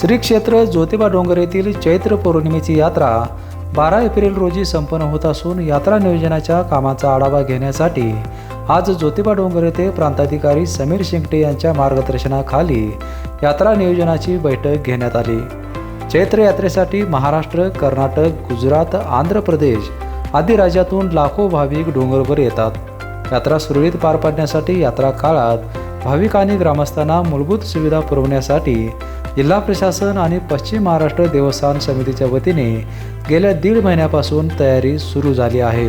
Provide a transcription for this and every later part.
श्री क्षेत्र ज्योतिबा डोंगर येथील चैत्र पौर्णिमेची यात्रा बारा एप्रिल रोजी संपन्न होत असून यात्रा नियोजनाच्या कामाचा आढावा घेण्यासाठी आज ज्योतिबा डोंगर येथे प्रांताधिकारी समीर शिंगटे यांच्या मार्गदर्शनाखाली यात्रा नियोजनाची बैठक घेण्यात आली. चैत्र यात्रेसाठी महाराष्ट्र कर्नाटक गुजरात आंध्र प्रदेश आदी राज्यातून लाखो भाविक डोंगरवर येतात. यात्रा सुरळीत पार पाडण्यासाठी यात्रा काळात भाविक आणि ग्रामस्थांना मूलभूत सुविधा पुरवण्यासाठी जिल्हा प्रशासन आणि पश्चिम महाराष्ट्र देवस्थान समितीच्या वतीने गेल्या दीड महिन्यापासून तयारी सुरू झाली आहे.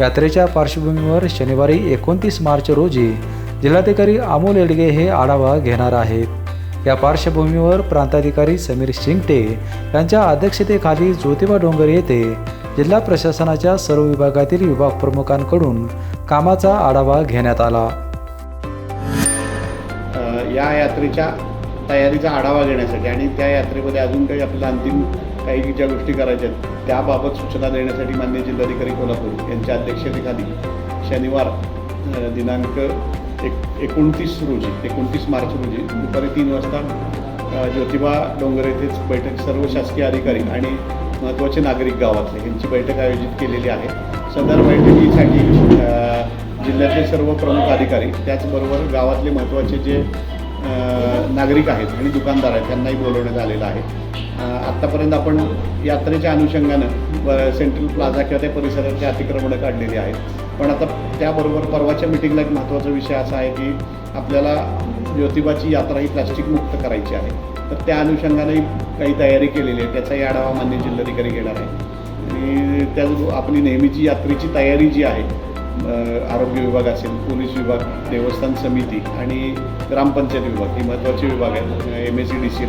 यात्रेच्या पार्श्वभूमीवर शनिवारी एकोणतीस मार्च रोजी जिल्हाधिकारी अमोल येडगे हे आढावा घेणार आहेत. या पार्श्वभूमीवर प्रांताधिकारी समीर शिंगटे यांच्या अध्यक्षतेखाली ज्योतिबा डोंगर येथे जिल्हा प्रशासनाच्या सर्व विभागातील विभाग प्रमुखांकडून कामाचा आढावा घेण्यात आला. या यात्रेच्या तयारीचा आढावा घेण्यासाठी आणि त्या यात्रेमध्ये अजून काही आपल्याला अंतिम काही ज्या गोष्टी करायच्या आहेत त्याबाबत सूचना देण्यासाठी मान्य जिल्हाधिकारी कोल्हापूर यांच्या अध्यक्षतेखाली शनिवार दिनांक एक एकोणतीस रोजी एकोणतीस मार्च रोजी दुपारी तीन वाजता ज्योतिबा डोंगर येथेच बैठक सर्व शासकीय अधिकारी आणि महत्त्वाचे नागरिक गावातले यांची बैठक आयोजित केलेली आहे. सदर बैठकीसाठी जिल्ह्यातले सर्व प्रमुख अधिकारी त्याचबरोबर गावातले महत्त्वाचे जे नागरिक आहेत आणि दुकानदार आहेत त्यांनाही बोलवण्यात आलेलं आहे. आत्तापर्यंत आपण यात्रेच्या अनुषंगानं ब- सेंट्रल प्लाझा किंवा त्या परिसराची अतिक्रमणं काढलेली आहेत. पण आता त्याबरोबर परवाच्या मिटिंगला एक महत्त्वाचा विषय असा आहे की आपल्याला ज्योतिबाची यात्रा ही प्लास्टिक मुक्त करायची आहे. तर त्या अनुषंगाने काही तयारी केलेली आहे. त्याचाही आढावा मान्य जिल्हाधिकारी घेणार आहे आणि त्या आपली नेहमीची यात्रेची तयारी जी आहे आरोग्य विभाग असेल पोलीस विभाग देवस्थान समिती आणि ग्रामपंचायत विभाग हे महत्त्वाचे विभाग आहेत M S C D C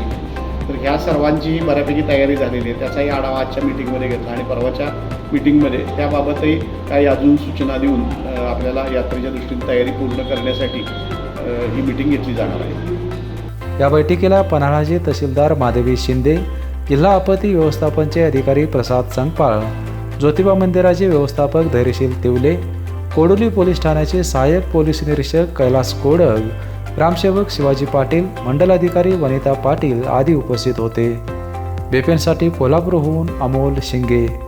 तर ह्या सर्वांचीही बऱ्यापैकी तयारी झालेली आहे. त्याचाही आढावा आजच्या मिटिंगमध्ये घेतला आणि परवाच्या मिटिंगमध्ये त्याबाबतही काही अजून सूचना देऊन आपल्याला यात्रेच्या दृष्टीने तयारी पूर्ण करण्यासाठी ही मिटिंग घेतली जाणार आहे. या बैठकीला पन्हाळाचे तहसीलदार माधवी शिंदे जिल्हा आपत्ती व्यवस्थापनचे अधिकारी प्रसाद संगपाळ ज्योतिबा मंदिराचे व्यवस्थापक धैर्यशील तिवले कोडोली पोलीस ठाण्याचे सहाय्यक पोलीस निरीक्षक कैलास कोडग ग्रामसेवक शिवाजी पाटील मंडलाधिकारी वनिता पाटील आदी उपस्थित होते. बेपेनसाठी कोल्हापूरहून अमोल शिंगे.